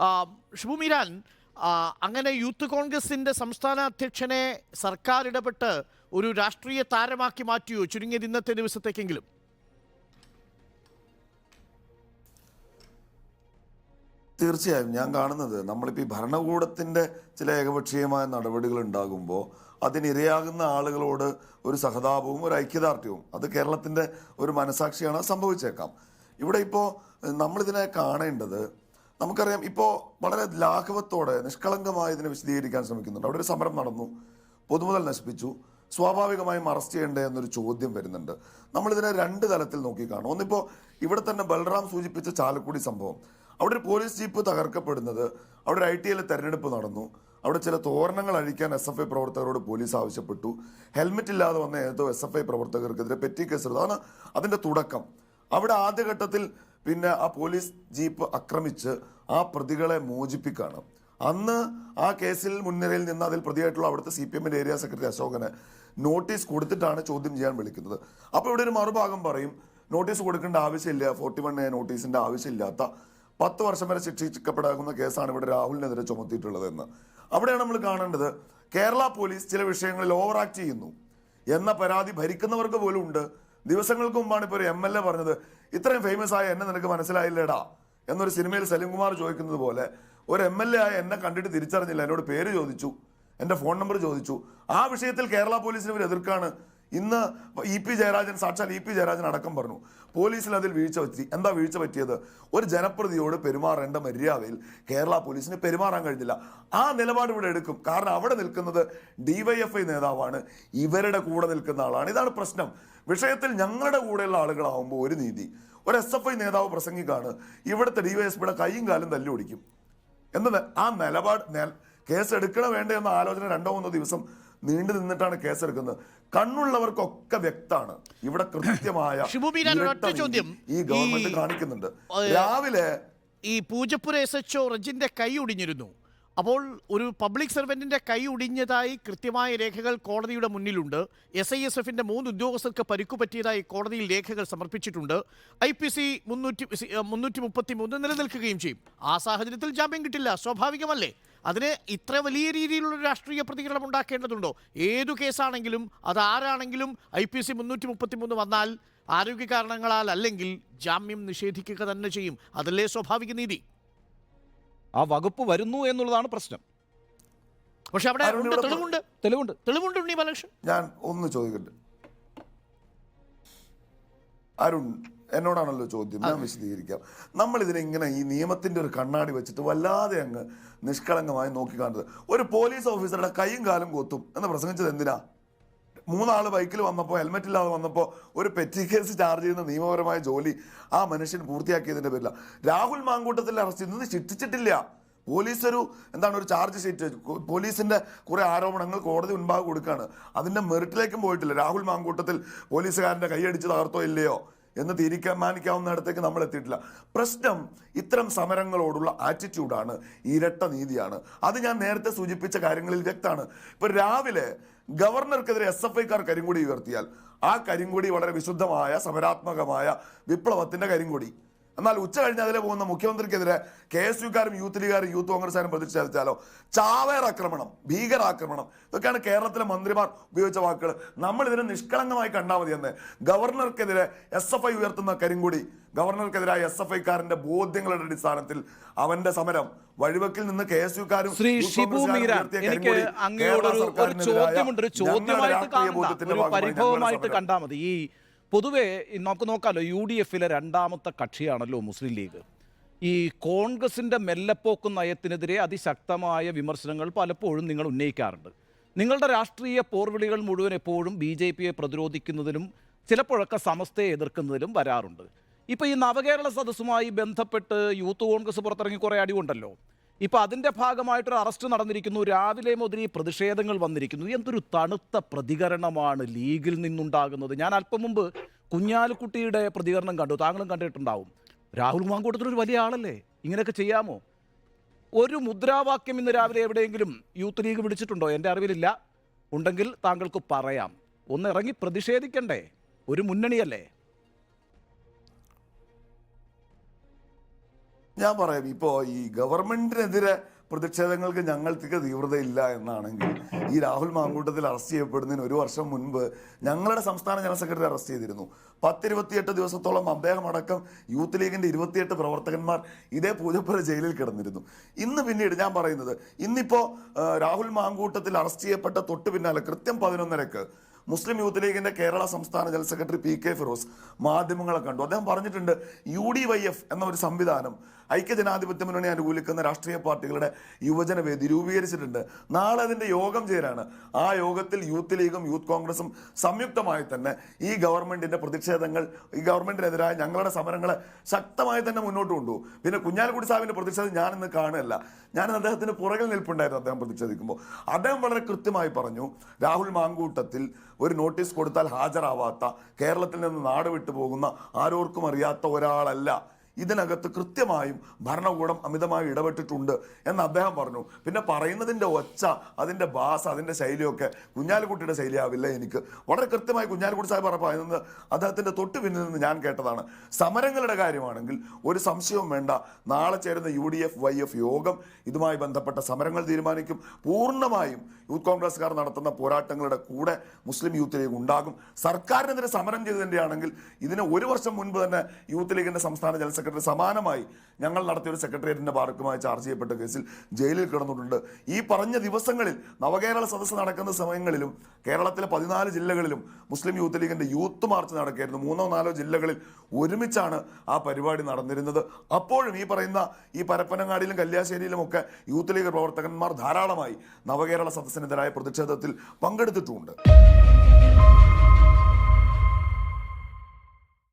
ആ, ഷിബു മീരാൻ അങ്ങനെ യൂത്ത് കോൺഗ്രസിന്റെ സംസ്ഥാന അധ്യക്ഷനെ സർക്കാർ ഇടപെട്ട് ഒരു രാഷ്ട്രീയ താരമാക്കി മാറ്റിയോ? ചുരുങ്ങിയത് ഇന്നത്തെ ദിവസത്തേക്കെങ്കിലും. തീർച്ചയായും ഞാൻ കാണുന്നത് നമ്മളിപ്പോൾ ഈ ഭരണകൂടത്തിന്റെ ചില ഏകപക്ഷീയമായ നടപടികൾ ഉണ്ടാകുമ്പോൾ അതിനിരയാകുന്ന ആളുകളോട് ഒരു സഹതാപവും ഒരു ഐക്യദാർഢ്യവും അത് കേരളത്തിന്റെ ഒരു മനസാക്ഷിയാണ് സംഭവിച്ചേക്കാം. ഇവിടെ ഇപ്പോൾ നമ്മളിതിനെ കാണേണ്ടത് നമുക്കറിയാം ഇപ്പോൾ വളരെ ലാഘവത്തോടെ നിഷ്കളങ്കമായി ഇതിനെ വിശദീകരിക്കാൻ ശ്രമിക്കുന്നുണ്ട്. അവിടെ ഒരു സമരം നടന്നു. പൊതുമുതൽ നശിപ്പിച്ചു. സ്വാഭാവികമായും അറസ്റ്റ് ചെയ്യേണ്ടേ എന്നൊരു ചോദ്യം വരുന്നുണ്ട്. നമ്മളിതിനെ രണ്ട് തലത്തിൽ നോക്കി നോക്കിക്കാണും ഒന്നിപ്പോൾ ഇവിടെ തന്നെ ബൽറാം സൂചിപ്പിച്ച ചാലക്കുടി സംഭവം. അവിടെ ഒരു പോലീസ് ജീപ്പ് തകർക്കപ്പെടുന്നത് അവിടെ ഐ ടി എല്ലിൽ തെരഞ്ഞെടുപ്പ് നടന്നു. അവിടെ ചില തോരണങ്ങൾ അഴിക്കാൻ എസ് എഫ് ഐ പ്രവർത്തകരോട് പോലീസ് ആവശ്യപ്പെട്ടു. ഹെൽമെറ്റ് ഇല്ലാതെ വന്ന ഏതോ എസ് എഫ് ഐ പ്രവർത്തകർക്കെതിരെ പെറ്റി കേസ് അതാണ് അതിന്റെ തുടക്കം. അവിടെ ആദ്യഘട്ടത്തിൽ പിന്നെ ആ പോലീസ് ജീപ്പ് ആക്രമിച്ച് ആ പ്രതികളെ മോചിപ്പിക്കുകയാണ് അന്ന് ആ കേസിൽ മുൻനിരയിൽ നിന്ന് അതിൽ പ്രതിയായിട്ടുള്ള അവിടുത്തെ സി പി എമ്മിന്റെ ഏരിയ സെക്രട്ടറി അശോകന് നോട്ടീസ് കൊടുത്തിട്ടാണ് ചോദ്യം ചെയ്യാൻ വിളിക്കുന്നത്. അപ്പോൾ ഇവിടെ ഒരു മറുഭാഗം പറയും നോട്ടീസ് കൊടുക്കേണ്ട ആവശ്യമില്ല ഫോർട്ടി വൺ എ നോട്ടീസിന്റെ ആവശ്യമില്ലാത്ത പത്ത് വർഷം വരെ ശിക്ഷിക്കപ്പെടാകുന്ന കേസാണ് ഇവിടെ രാഹുലിനെതിരെ ചുമത്തിയിട്ടുള്ളതെന്ന്. അവിടെയാണ് നമ്മൾ കാണേണ്ടത് കേരള പോലീസ് ചില വിഷയങ്ങളിൽ ഓവർ ആക്ട് ചെയ്യുന്നു. എന്ന പരാതി ഭരിക്കുന്നവർക്ക് പോലും ഉണ്ട് ദിവസങ്ങൾക്ക് മുമ്പാണ് ഇപ്പോൾ ഒരു എം എൽ എ പറഞ്ഞത് ഇത്രയും ഫേമസ് ആയ എന്നെ നിനക്ക് മനസ്സിലായില്ലേടാ? എന്നൊരു സിനിമയിൽ സലിംകുമാർ ചോദിക്കുന്നത് പോലെ ഒരു എം എൽ എ ആയ എന്നെ കണ്ടിട്ട് തിരിച്ചറിഞ്ഞില്ല എന്നോട് പേര് ചോദിച്ചു എന്റെ ഫോൺ നമ്പർ ചോദിച്ചു. ആ വിഷയത്തിൽ കേരള പോലീസിന് ഇവർ എതിർക്കാണ്. ഇന്ന് ഇ പി ജയരാജൻ സാക്ഷാൽ ഇ പി ജയരാജൻ അടക്കം പറഞ്ഞു. പോലീസിൽ അതിൽ വീഴ്ച പറ്റി എന്താ വീഴ്ച പറ്റിയത്? ഒരു ജനപ്രതിയോട് പെരുമാറേണ്ട മര്യാദയിൽ കേരള പോലീസിന് പെരുമാറാൻ കഴിഞ്ഞില്ല. ആ നിലപാട് ഇവിടെ എടുക്കും. കാരണം അവിടെ നിൽക്കുന്നത് ഡിവൈഎഫ്ഐ നേതാവാണ്. ഇവരുടെ കൂടെ നിൽക്കുന്ന ആളാണ്. ഇതാണ് പ്രശ്നം. വിഷയത്തിൽ ഞങ്ങളുടെ കൂടെയുള്ള ആളുകളാവുമ്പോൾ ഒരു നീതി. ഒരു എസ് എഫ് ഐ നേതാവ് പ്രസംഗിക്കാണ്. ഇവിടുത്തെ ഡിവൈഎസ്പിയുടെ കൈയും കാലും തല്ലി ഓടിക്കും. എന്നത് ആ നിലപാട് കേസ് എടുക്കണ വേണ്ട എന്ന ആലോചന രണ്ടോ മൂന്നോ ദിവസം നീണ്ടു നിന്നിട്ടാണ് കേസെടുക്കുന്നത്. കണ്ണുള്ളവർക്കൊക്കെ വ്യക്തമാണ്. ഇവിടെ കൃത്യമായ ചോദ്യം. ഈ ഗവൺമെന്റ് കാണിക്കുന്നുണ്ട്. രാവിലെ ഈ പൂജപ്പുര എസ് എച്ച് ഒ റജിന്റെ കൈ ഒടിഞ്ഞിരുന്നു. അപ്പോൾ ഒരു പബ്ലിക് സർവന്റിന്റെ കൈ ഒടിഞ്ഞതായി കൃത്യമായ രേഖകൾ കോടതിയുടെ മുന്നിലുണ്ട്. എസ് ഐ എസ് എഫിന്റെ മൂന്ന് ഉദ്യോഗസ്ഥർക്ക് പരിക്കു പറ്റിയതായി കോടതിയിൽ രേഖകൾ സമർപ്പിച്ചിട്ടുണ്ട്. ഐ പി സി മുന്നൂറ്റി മുന്നൂറ്റി മുപ്പത്തി മൂന്ന് നിലനിൽക്കുകയും ചെയ്യും. ആ സാഹചര്യത്തിൽ ജാമ്യം കിട്ടില്ല. സ്വാഭാവികമല്ലേ? അതിന് ഇത്ര വലിയ രീതിയിലുള്ള ഒരു രാഷ്ട്രീയ പ്രതികരണം ഉണ്ടാക്കേണ്ടതുണ്ടോ? ഏതു കേസാണെങ്കിലും അത് ആരാണെങ്കിലും ഐ പി സി മുന്നൂറ്റി മുപ്പത്തി മൂന്ന് വന്നാൽ ആരോഗ്യ കാരണങ്ങളാൽ അല്ലെങ്കിൽ ജാമ്യം നിഷേധിക്കുക തന്നെ ചെയ്യും. അതല്ലേ സ്വാഭാവിക നീതി? ആ വകുപ്പ് വരുന്നു എന്നുള്ളതാണ് പ്രശ്നം. പക്ഷെ അവിടെ തെളിവുണ്ട്. തെളിവുണ്ട്. തെളിവുണ്ട് ഉണ്ണി ബാലകൃഷ്ണൻ. ഞാൻ ഒന്ന് ചോദിക്കട്ടെ? അരുൺ എന്നോടാണല്ലോ ചോദ്യം. ഞാൻ വിശദീകരിക്കാം. നമ്മൾ ഇതിനെ ഇങ്ങനെ ഈ നിയമത്തിന്റെ ഒരു കണ്ണാടി വെച്ചിട്ട് വല്ലാതെ അങ്ങ് നിഷ്കളങ്കമായി നോക്കിക്കാണുന്നത്. ഒരു പോലീസ് ഓഫീസറുടെ കൈയും കാലും കൊത്തും എന്ന് പ്രസംഗിച്ചത് എന്തിനാ? മൂന്നാൾ ബൈക്കിൽ വന്നപ്പോൾ ഹെൽമെറ്റ് ഇല്ലാതെ വന്നപ്പോൾ ഒരു പെറ്റി കേസ് ചാർജ് ചെയ്യുന്ന നിയമപരമായ ജോലി ആ മനുഷ്യൻ പൂർത്തിയാക്കിയതിന്റെ പേരില. രാഹുൽ മാങ്കൂട്ടത്തിൽ അറസ്റ്റ് ചെയ്യുന്നത് ശിക്ഷിച്ചിട്ടില്ല. പോലീസ് ഒരു എന്താണ് ഒരു ചാർജ് ഷീറ്റ് പോലീസിന്റെ കുറെ ആരോപണങ്ങൾ കോടതി മുൻപാകെ കൊടുക്കുകയാണ് അതിന്റെ മെറിറ്റിലേക്കും പോയിട്ടില്ല. രാഹുൽ മാങ്കൂട്ടത്തിൽ പോലീസുകാരന്റെ കൈയടിച്ച് തകർത്തോ ഇല്ലയോ? എന്ന് തീരുമാനിക്കാവുന്നിടത്തേക്ക് നമ്മൾ എത്തിയിട്ടില്ല. പ്രശ്നം ഇത്തരം സമരങ്ങളോടുള്ള ആറ്റിറ്റ്യൂഡാണ് ഇരട്ട നീതിയാണ്. അത് ഞാൻ നേരത്തെ സൂചിപ്പിച്ച കാര്യങ്ങളിൽ വ്യക്തമാണ്. ഇപ്പൊ രാവിലെ ഗവർണർക്കെതിരെ എസ് എഫ് ഐക്കാർ കരിങ്കൊടി ഉയർത്തിയാൽ ആ കരിങ്കൊടി വളരെ വിശുദ്ധമായ സമരാത്മകമായ വിപ്ലവത്തിന്റെ കരിങ്കൊടി. എന്നാൽ ഉച്ച കഴിഞ്ഞ് അതിലെ പോകുന്ന മുഖ്യമന്ത്രിക്കെതിരെ കെ എസ് യുക്കാരും യൂത്ത് ലീഗുകാരും യൂത്ത് കോൺഗ്രസ്സുകാരും പ്രതിഷേധിച്ചാലോ? ചാവേർ ആക്രമണം ഭീകരാക്രമണം ഇതൊക്കെയാണ് കേരളത്തിലെ മന്ത്രിമാർ ഉപയോഗിച്ച വാക്കുകൾ. നമ്മൾ ഇതിനെ നിഷ്കളങ്കമായി കണ്ടാൽ മതി എന്ന്. ഗവർണർക്കെതിരെ എസ് എഫ് ഐ ഉയർത്തുന്ന കരിങ്കുടി ഗവർണർക്കെതിരായ എസ് എഫ് ഐക്കാരന്റെ ബോധ്യങ്ങളുടെ അടിസ്ഥാനത്തിൽ അവന്റെ സമരം. വഴിവെക്കിൽ നിന്ന് കെ എസ് യുക്കാരും ശ്രീ ഷിബു മീരാൻ എനിക്ക് അങ്ങയോട് ഒരു ചോദ്യമുണ്ട്. ഒരു ചോദ്യമായിട്ട് കാണണ്ട. ഒരു പരിഭവമായിട്ട് കണ്ടാൽ മതി. ഈ പൊതുവെ നമുക്ക് നോക്കാമല്ലോ യു ഡി എഫിലെ രണ്ടാമത്തെ കക്ഷിയാണല്ലോ മുസ്ലിം ലീഗ്. ഈ കോൺഗ്രസിന്റെ മെല്ലപ്പോക്ക് നയത്തിനെതിരെ അതിശക്തമായ വിമർശനങ്ങൾ പലപ്പോഴും നിങ്ങൾ ഉന്നയിക്കാറുണ്ട്. നിങ്ങളുടെ രാഷ്ട്രീയ പോർവിളികൾ മുഴുവൻ എപ്പോഴും ബി ജെ പിയെ പ്രതിരോധിക്കുന്നതിലും ചിലപ്പോഴൊക്കെ സമസ്തയെ എതിർക്കുന്നതിലും വരാറുണ്ട്. ഇപ്പോൾ ഈ നവകേരള സദസ്സുമായി ബന്ധപ്പെട്ട് യൂത്ത് കോൺഗ്രസ് പുറത്തിറങ്ങി കുറേ അടിവുണ്ടല്ലോ. ഇപ്പൊ അതിന്റെ ഭാഗമായിട്ടൊരു അറസ്റ്റ് നടന്നിരിക്കുന്നു. രാവിലെ മുതൽ ഈ പ്രതിഷേധങ്ങൾ വന്നിരിക്കുന്നു. എന്തൊരു തണുത്ത പ്രതികരണമാണ് ലീഗിൽ നിന്നുണ്ടാകുന്നത്. ഞാൻ അല്പം മുമ്പ് കുഞ്ഞാലിക്കുട്ടിയുടെ പ്രതികരണം കണ്ടു. താങ്കളും കണ്ടിട്ടുണ്ടാവും. രാഹുൽ മാങ്കൂട്ടത്തിൽ ഒരു വലിയ ആളല്ലേ? ഇങ്ങനെയൊക്കെ ചെയ്യാമോ? ഒരു മുദ്രാവാക്യം ഇന്ന് രാവിലെ എവിടെയെങ്കിലും യൂത്ത് ലീഗ് വിളിച്ചിട്ടുണ്ടോ? എന്റെ അറിവിലില്ല. ഉണ്ടെങ്കിൽ താങ്കൾക്ക് പറയാം. ഒന്ന് ഇറങ്ങി പ്രതിഷേധിക്കണ്ടേ? ഒരു മുന്നണിയല്ലേ? ഞാൻ പറയാം ഇപ്പോൾ ഈ ഗവൺമെന്റിനെതിരെ പ്രതിഷേധങ്ങൾക്ക് ഞങ്ങൾക്ക് തീവ്രതയില്ല എന്നാണെങ്കിൽ ഈ രാഹുൽ മാങ്കൂട്ടത്തിൽ അറസ്റ്റ് ചെയ്യപ്പെടുന്നതിന് ഒരു വർഷം മുൻപ് ഞങ്ങളുടെ സംസ്ഥാന ജനറൽ സെക്രട്ടറി അറസ്റ്റ് ചെയ്തിരുന്നു. പത്തിരുപത്തിയെട്ട് ദിവസത്തോളം അദ്ദേഹം അടക്കം യൂത്ത് ലീഗിന്റെ ഇരുപത്തിയെട്ട് പ്രവർത്തകന്മാർ ഇതേ പൂജപ്പുര ജയിലിൽ കിടന്നിരുന്നു. ഇന്ന് പിന്നീട് ഞാൻ പറയുന്നത് ഇന്നിപ്പോ രാഹുൽ മാങ്കൂട്ടത്തിൽ അറസ്റ്റ് ചെയ്യപ്പെട്ട തൊട്ട് പിന്നാലെ കൃത്യം പതിനൊന്നരക്ക് മുസ്ലിം യൂത്ത് ലീഗിന്റെ കേരള സംസ്ഥാന general secretary P K Firoz മാധ്യമങ്ങളെ കണ്ടു. അദ്ദേഹം പറഞ്ഞിട്ടുണ്ട് യു ഡി വൈ എഫ് എന്ന ഒരു സംവിധാനം ഐക്യജനാധിപത്യ മുന്നണി അനുകൂലിക്കുന്ന രാഷ്ട്രീയ പാർട്ടികളുടെ യുവജനവേദി രൂപീകരിച്ചിട്ടുണ്ട്. നാളെ അതിന്റെ യോഗം ചേരാണ്. ആ യോഗത്തിൽ യൂത്ത് ലീഗും യൂത്ത് കോൺഗ്രസും സംയുക്തമായി തന്നെ ഈ ഗവൺമെന്റിന്റെ പ്രതിഷേധങ്ങൾ ഈ ഗവൺമെന്റിനെതിരായ ഞങ്ങളുടെ സമരങ്ങളെ ശക്തമായി തന്നെ മുന്നോട്ട് കൊണ്ടുപോകും പിന്നെ കുഞ്ഞാലിക്കുടി സാഹിബിന്റെ പ്രതിഷേധം ഞാൻ ഇന്ന് കാണുകയല്ല. ഞാൻ അദ്ദേഹത്തിന് പുറകിൽ നിൽപ്പുണ്ടായിരുന്നു അദ്ദേഹം പ്രതിഷേധിക്കുമ്പോൾ. അദ്ദേഹം വളരെ കൃത്യമായി പറഞ്ഞു രാഹുൽ മാങ്കൂട്ടത്തിൽ ഒരു നോട്ടീസ് കൊടുത്താൽ ഹാജരാവാത്ത കേരളത്തിൽ നിന്ന് നാട് വിട്ടു പോകുന്ന ആരോർക്കും അറിയാത്ത ഒരാളല്ല ഇതിനകത്ത് കൃത്യമായും ഭരണകൂടം അമിതമായി ഇടപെട്ടിട്ടുണ്ട് എന്ന് അദ്ദേഹം പറഞ്ഞു. പിന്നെ പറയുന്നതിന്റെ ഒച്ച അതിന്റെ ഭാഷ അതിന്റെ ശൈലിയൊക്കെ കുഞ്ഞാലിക്കുട്ടിയുടെ ശൈലിയാവില്ല എനിക്ക്. വളരെ കൃത്യമായി കുഞ്ഞാലിക്കുട്ടി സാഹിബ് പറയുന്നത് അദ്ദേഹത്തിന്റെ തൊട്ട് പിന്നിൽ നിന്ന് ഞാൻ കേട്ടതാണ്. സമരങ്ങളുടെ കാര്യമാണെങ്കിൽ ഒരു സംശയവും വേണ്ട. നാളെ ചേരുന്ന U D F Y F യോഗം ഇതുമായി ബന്ധപ്പെട്ട സമരങ്ങൾ തീരുമാനിക്കും. പൂർണമായും യൂത്ത് കോൺഗ്രസ്സുകാർ നടത്തുന്ന പോരാട്ടങ്ങളുടെ കൂടെ മുസ്ലിം യൂത്ത് ലീഗ് ഉണ്ടാകും. സർക്കാരിനെതിരെ സമരം ചെയ്തതിന്റെ ആണെങ്കിൽ ഇതിന് ഒരു വർഷം മുൻപ് തന്നെ യൂത്ത് ലീഗിന്റെ സംസ്ഥാന ജനറൽ സെക്രട്ടറി സമാനമായി ഞങ്ങൾ നടത്തിയ ഒരു സെക്രട്ടേറിയറ്റിന്റെ ഭാഗമായി ചാർജ് ചെയ്യപ്പെട്ട കേസിൽ ജയിലിൽ കിടന്നിട്ടുണ്ട്. ഈ പറഞ്ഞ ദിവസങ്ങളിൽ നവകേരള സദസ്സ് നടക്കുന്ന സമയങ്ങളിലും കേരളത്തിലെ പതിനാല് ജില്ലകളിലും മുസ്ലിം യൂത്ത് ലീഗിന്റെ യൂത്ത് മാർച്ച് നടക്കുകയായിരുന്നു. മൂന്നോ നാലോ ജില്ലകളിൽ ഒരുമിച്ചാണ് ആ പരിപാടി നടന്നിരുന്നത്. അപ്പോഴും ഈ പറയുന്ന ഈ പരപ്പനങ്ങാടിയിലും കല്യാശ്ശേരിയിലും ഒക്കെ യൂത്ത് ലീഗ് പ്രവർത്തകന്മാർ ധാരാളമായി നവകേരള സദസ്സിനെതിരായ പ്രതിഷേധത്തിൽ പങ്കെടുത്തിട്ടുമുണ്ട്